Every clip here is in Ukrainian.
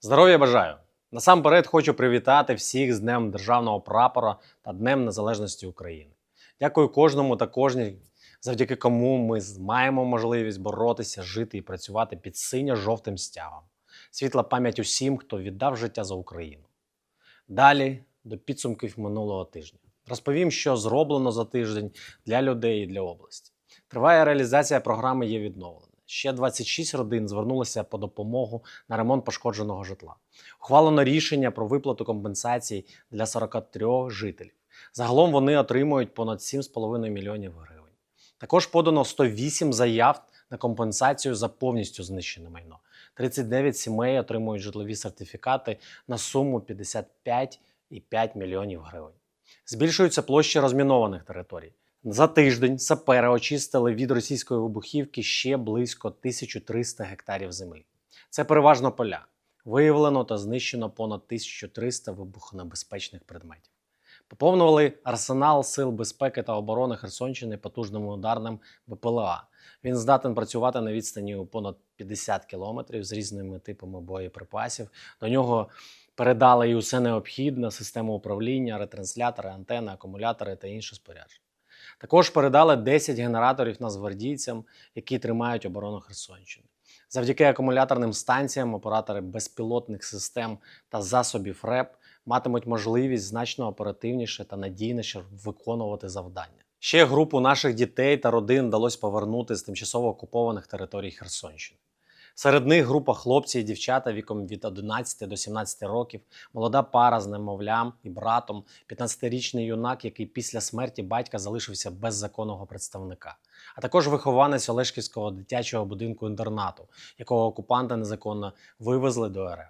Здоров'я бажаю! Насамперед хочу привітати всіх з Днем Державного прапора та Днем Незалежності України. Дякую кожному та кожній, завдяки кому ми маємо можливість боротися, жити і працювати під синьо-жовтим стягом. Світла пам'ять усім, хто віддав життя за Україну. Далі до підсумків минулого тижня. Розповім, що зроблено за тиждень для людей і для області. Триває реалізація програми є відновлення. Ще 26 родин звернулися по допомогу на ремонт пошкодженого житла. Ухвалено рішення про виплату компенсацій для 43 жителів. Загалом вони отримують понад 7,5 мільйонів гривень. Також подано 108 заяв на компенсацію за повністю знищене майно. 39 сімей отримують житлові сертифікати на суму 55,5 мільйонів гривень. Збільшуються площі розмінованих територій. За тиждень сапери очистили від російської вибухівки ще близько 1300 гектарів землі. Це переважно поля. Виявлено та знищено понад 1300 вибухонебезпечних предметів. Поповнювали арсенал сил безпеки та оборони Херсонщини потужним ударним БПЛА. Він здатен працювати на відстані у понад 50 кілометрів з різними типами боєприпасів. До нього передали і усе необхідне: систему управління, ретранслятори, антени, акумулятори та інше спорядження. Також передали 10 генераторів нацгвардійцям, які тримають оборону Херсонщини. Завдяки акумуляторним станціям оператори безпілотних систем та засобів РЕП матимуть можливість значно оперативніше та надійніше виконувати завдання. Ще групу наших дітей та родин вдалося повернути з тимчасово окупованих територій Херсонщини. Серед них група хлопці і дівчата віком від 11 до 17 років, молода пара з немовлям і братом, 15-річний юнак, який після смерті батька залишився без законного представника, а також вихованець Олешківського дитячого будинку інтернату, якого окупанти незаконно вивезли до РФ.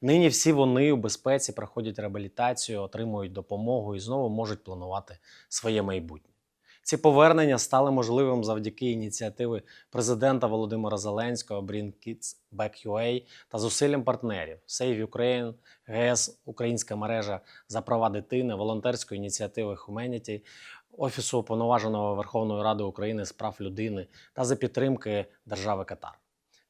Нині всі вони у безпеці проходять реабілітацію, отримують допомогу і знову можуть планувати своє майбутнє. Ці повернення стали можливим завдяки ініціативи президента Володимира Зеленського Bring Kids Back UA та зусиллям партнерів Save Ukraine, ГС, Українська мережа за права дитини, волонтерської ініціативи Humanity, Офісу Уповноваженого Верховної Ради України з прав людини та за підтримки держави Катар.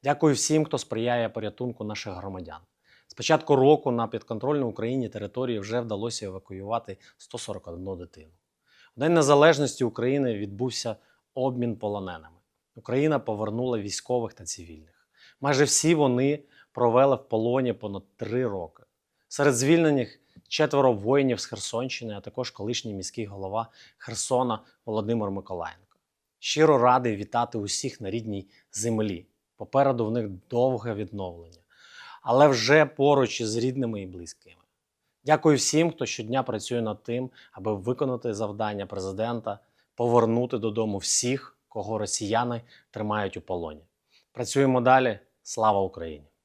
Дякую всім, хто сприяє порятунку наших громадян. З початку року на підконтрольну Україні території вже вдалося евакуювати 141 дитину. День Незалежності України відбувся обмін полоненими. Україна повернула військових та цивільних. Майже всі вони провели в полоні понад три роки. Серед звільнених четверо воїнів з Херсонщини, а також колишній міський голова Херсона Володимир Миколаєнко. Щиро радий вітати усіх на рідній землі. Попереду в них довге відновлення, але вже поруч із рідними і близькими. Дякую всім, хто щодня працює над тим, аби виконати завдання президента, повернути додому всіх, кого росіяни тримають у полоні. Працюємо далі. Слава Україні!